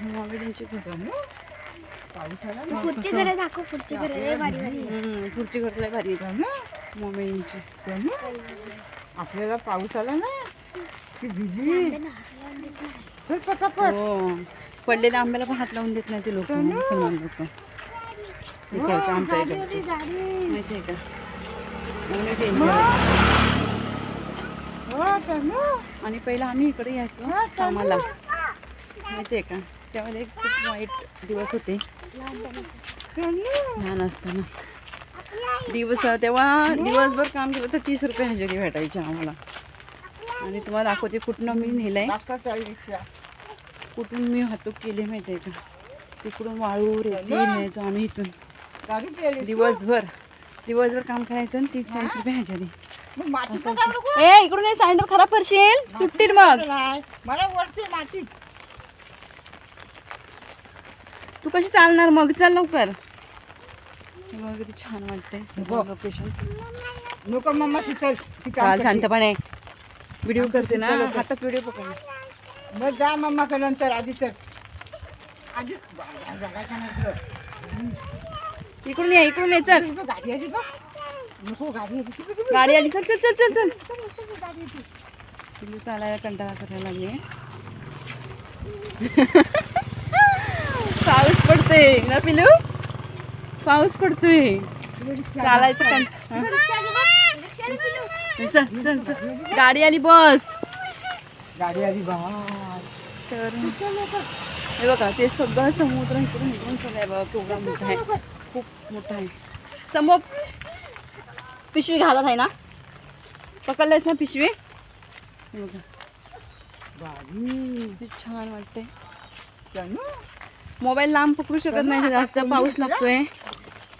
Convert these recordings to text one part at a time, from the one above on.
मोमेडियनची घर ना. पुढची घरं दाखव पुढची घरं लय भारी भारी आहे. हम्म, पुढची घर लय भारी आहेत मोमेडियनची तनु, आपल्याला पाऊस आला ना की चल पटापट. हो. पडलेल्या आंब्याला पण हात लावून देत नाही ते लोक मुसलमान लोक. इकडचे आमच्या इकडचे. माहिती आहे का. हो आणि पहिला आम्ही इकडे यायचो कामाला. माहिती आहे का? एक खूप वाईट दिवस होते. लहान असताना. दिवस तेव्हा दिवसभर काम केलं तर तीस रुपये हजेरी भेटायची आम्हाला. आणि तुम्हाला दाखवते कुठनं मी मागचा रिक्षा कुठून मी वाहतूक केली माहिती आहे का? तिकडून वाळू रेती न्यायचो आम्ही इथून. दिवसभर दिवसभर काम करायचं आणि तीस चाळीस रुपये हजेरी. ए इकडून सँडल खराब करशील? तुटतील मग. मला वरती माती. तू कशी चालणार? मग चल लवकर. किती छान वाटतंय. लोकेशन नको मम्मा चल ती काम काल करते. शांतपणे. व्हिडिओ करते ना. हातात व्हिडिओ पकड मग जा मम्मा का नंतर आधी चल. आधी जगायचं नाही. इकडून ये इकडून ये चल. गाडी आली बघ. नको गाडी आली. गाडी चल चल चल चल चल. चल, चल, गाडी चालायला कंटाळा करायला लागले. पाऊस पडतोय. ना पिल्लू पाऊस पडतोय. चालायचं कंटाळा चल चल चल. गाडी आली बस. गाडी आली बा. तर हे बघा ते सगळं समुद्र इकडून इकडून सगळं आहे बघा केवढा मोठा आहे. खूप मोठा आहे. समोर पिशवी घालत आहे ना? पकडलंयस ना पिशवी? हे बघा. किती छान वाटते मोबाईल लांब पकडू शकत नाही जास्त पाऊस लागतोय.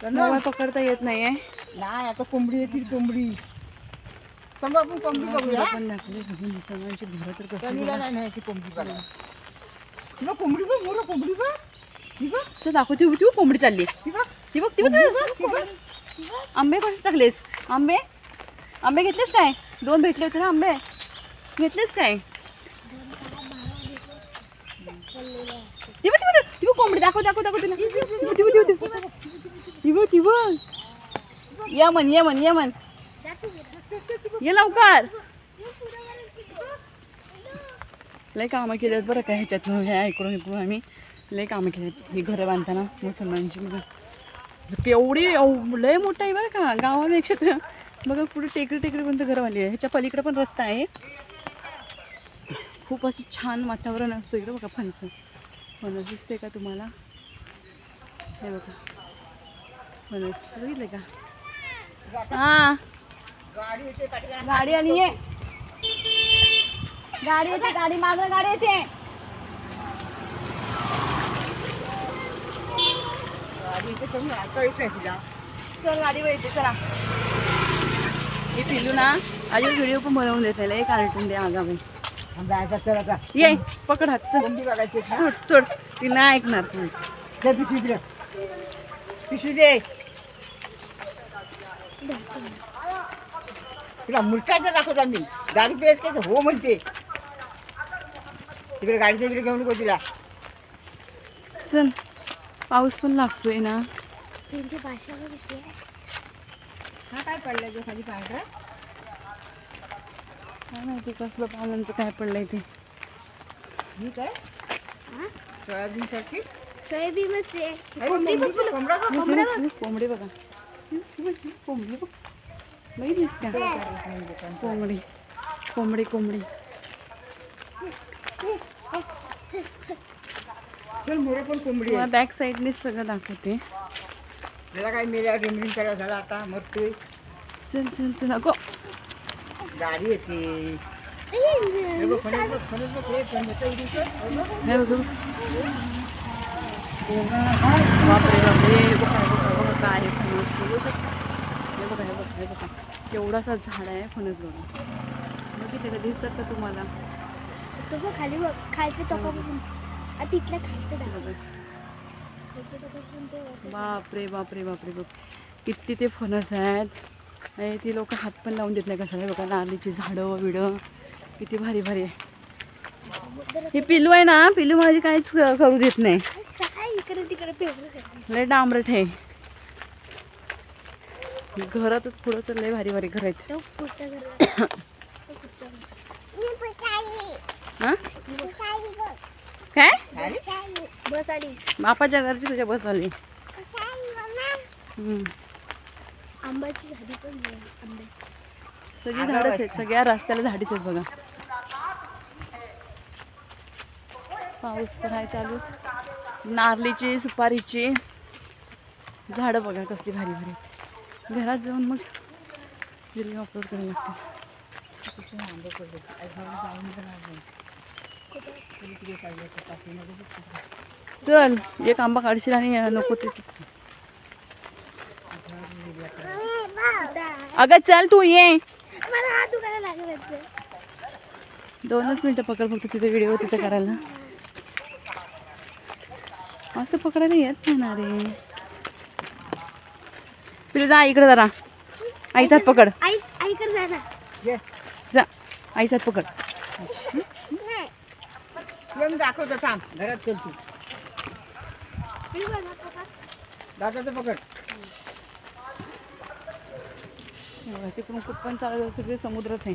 मोबाईल पकडता येत नाहीये. नाही आता कोंबडी येतील कोंबडी. समजा आपण कोंबडी बघूया. घरं पण दाखवली सगळी मुसलमानची घरं तर कोंबडी बघा. तुला कोंबडी बघ मोर कोंबडी बघ. ती बघ चल दाखवते ती बघ कोंबडी चालली. ती बघ ती बघ. आंबे कसे टाकलेस? आंबे? आंबे घेतलेस काय? दोन भेटले होते ना आंबे? घेतलेस काय? ती बघ कोंबडी दाखव दाखव दाखव तिला. ती बघ ती बघ ये म्हण ये म्हण ये म्हण. ये लवकर. लय कामं केलेत बरं का ह्याच्यात ह्या ऐकून इकडून आम्ही. लय कामं केलेत ही घरं बांधताना मुसलमानची बघा केवढी लय मोठं आहे बरं का गावापेक्षा तर बघा पुढे टेकडी टेकडीपर्यंत घरं आली आहे. ह्याच्या पलीकडे पण रस्ता आहे. खूप असं छान वातावरण असतं इकडं बघा फणसं. फणस दिसते का तुम्हाला? हे बघा. फणस बघितलं का? हां. गाडी आली आहे गाडी येते गाडी मागं गाडी येते. चल गाडी येते चला. हे पिल्लू ना आधी व्हिडिओ पण बनवून देत आहे कार्टून दे आगामी ये पकड हात चल. सोड सोड. ती नाही ऐकणार तू. पिशवी दे पिशवी दे. तुला मुलकाचं दाखवतो आम्ही. दारू पेस काय हो म्हणते. तिकडे गाडीच्या इकडे घेऊन नको तिला. चल. पाऊस पण लागतोय ना. त्यांची भाषा कशी आहे? हा काय पडलाय तो खाली पांढरा? काय माहिती कसलं पानांचं काय पडलंय ते. ही काय? सोयाबीन सारखी सोयाबीनच आहे. कोंबडी बघ, कोंबडा बघ. कोंबडी बघ. कोंबडी बघा. कोंबडी बघ. बघितलीस का? कोंबडी कोंबडी. कोंबडी. चल मोरे पण कोंबडी आहे. बॅक साईडनेच सगळं दाखवते. त्याला काय मेल्या रेमरिंग करा झाला आता मरतोय. चल चल चल. अगो. गाडी येते हे बघ, बघ, बघ, बघ. बघ बापरे बापरे बघा बघा बघा आहे फणस बघू. शकता बघा बघा बघा केवढासा झाड आहे फणस बघा. बघितलं का? दिसतात का तुम्हाला? तो बघ खाली बघ. खालच्या टोकापासून तिथल्या खालचं बघा. वरचं. बापरे बापरे बापरे बाप किती ते फणस आहेत. आणि ती लोक हात पण लावून देत नाही कशाला. बघा नारळीची झाडं विडं. किती भारी भारी आहे. ही पिलू आहे ना पिलू माझी काहीच करू देत नाही. लय डांबरट आहे. घरातच पुढं तर लय भारी भारी घर आहेत. हा? काय? बस आली बापाच्या घरची तुझ्या बस आली. आंब्याची झाडी पण आहे, आंब्याची. सगळी झाडच आहेत सगळ्या रस्त्याला झाडीच आहेत बघा. पाऊस तर आहे चालूच. नारळीची सुपारीची झाडं बघा कसली भारी भारी आहेत. घरात जाऊन मग व्हिडिओ अपलोड करायला लागते. चल एक आंबा काढशील आणि नको ते. अगं चल तू ये. मला हात दुखायला लागला आहे. दोनच मिनटं पकड फक्त तिथे व्हिडिओ तिथे करायला. असं पकडायला येत नाही ना रे. पिलू जा इकडे जरा. आईचा हात पकड. जा ना. ये. जा. आईचा हात पकड. दाखवतो थांब. घरात चल तू. मी बघा पप्पा. दादाचं पकड. बघा, तिकडून कुठं पण चालत सगळे समुद्रच आहे.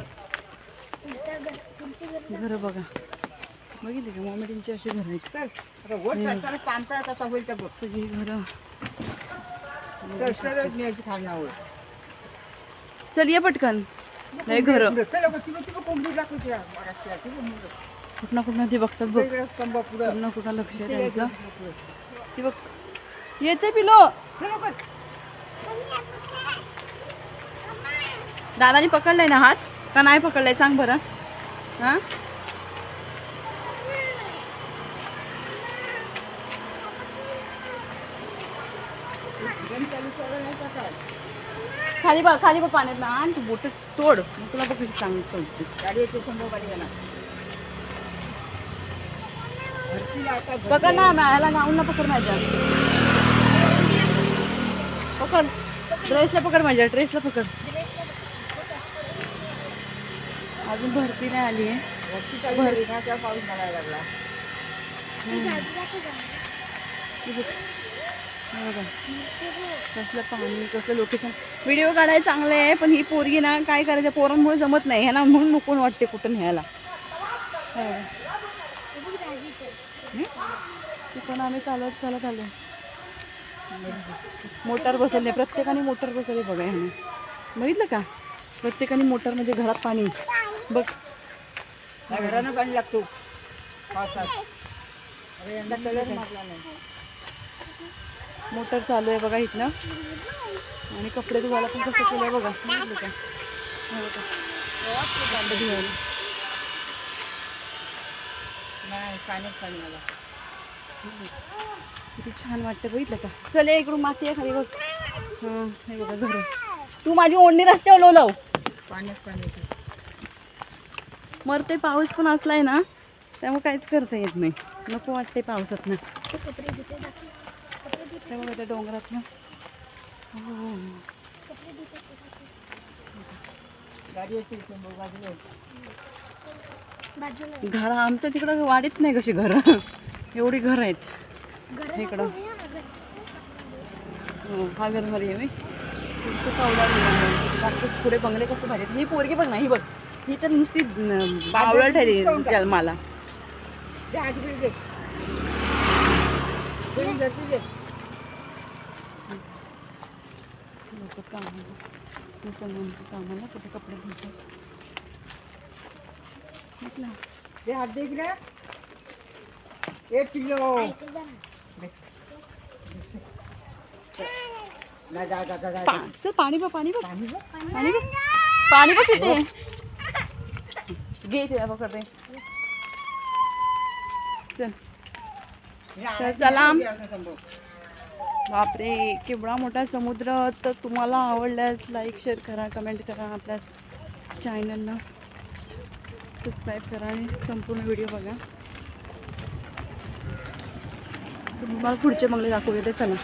घर बघा. बघितली का? मोमेडिनची अशी घरं आहेत. सगळी घरं. चल ये पटकन. लय घरं. कुठं ना कुठं ते बघतात बघ. कुठं ना कुठं लक्ष ते द्यायचं. ती बघ. येच पिलो. दादानी पकडलाय ना हात? का नाही पकडलाय? सांग बरं. हां? खाली बघ खाली बघ पाण्यात ना. आणि तू बोट तोड. मग तुला बघ कशी चांगली गाडी येते पकड ना ह्याला गाऊन ना पकड माझ्या. पकड. ड्रेसला पकड माझ्या ड्रेसला पकड. अजून भरती नाही आली आहे. पाऊस लागला. हे. हे. कसलं पाणी कसलं लोकेशन व्हिडिओ काढायला चांगलं आहे पण ही पोरगी ना काय करायचं पोरांमुळे जमत नाही. ह्याला म्हणून नको वाटते कुठं न्यायला. हे. बघा. हे आम्ही चालत चालत आलो. मोटार बसवले प्रत्येकाने मोटार बसवले बघा ह्याने. बघितलं का? प्रत्येकाने मोटार म्हणजे घरात पाणी. बघ. घरानं पाणी लागतो. पावसात अरे यंदा कलर मारला नाही मोटर चालू आहे बघा इथनं. आणि कपडे धुवायला पण कसं केलं बघा. बघा. नाही पाण्यात पाणी आला किती छान वाटतं बघितलं का चल इकडून माती आहे खाली बघ. हां हे बघा घर तू माझी ओढणी रस्त्यावर लो लाव पाण्यात पाणी मरते पाऊस पण असलाय ना त्यामुळे काहीच करता येत नाही नको वाटते पावसात ना ते कपडे धुते दाखव. कपडे धुते ते बघा त्या डोंगरात ना घर आमच्या तिकडं वाढीत नाही कशी घरं एवढी घर आहेत इकडं. हे. हो, घर भारी आहे नाही. बाकी पुढे बंगले कसं भारी. ही पोरगी बघ ना ही बघ ही तर नुसती न, बावळट ठरली जन्माला ते आजबील दे. ते घरची दे. लोक काम मुसलमान कामाला कुठे कपडे घालतात हात दे एक किलो पाणी बघ पाणी बघ पाणी बघ. पाणी बघ पाणी बघ तिथे घे तिला पकडते चल तर चला. बापरे केवढा मोठा समुद्र तर तुम्हाला आवडल्यास लाईक शेअर करा कमेंट करा आपल्या चॅनलला सबस्क्राईब करा आणि संपूर्ण व्हिडिओ बघा. तुम्हाला पुढचे बंगले दाखवू येते चला.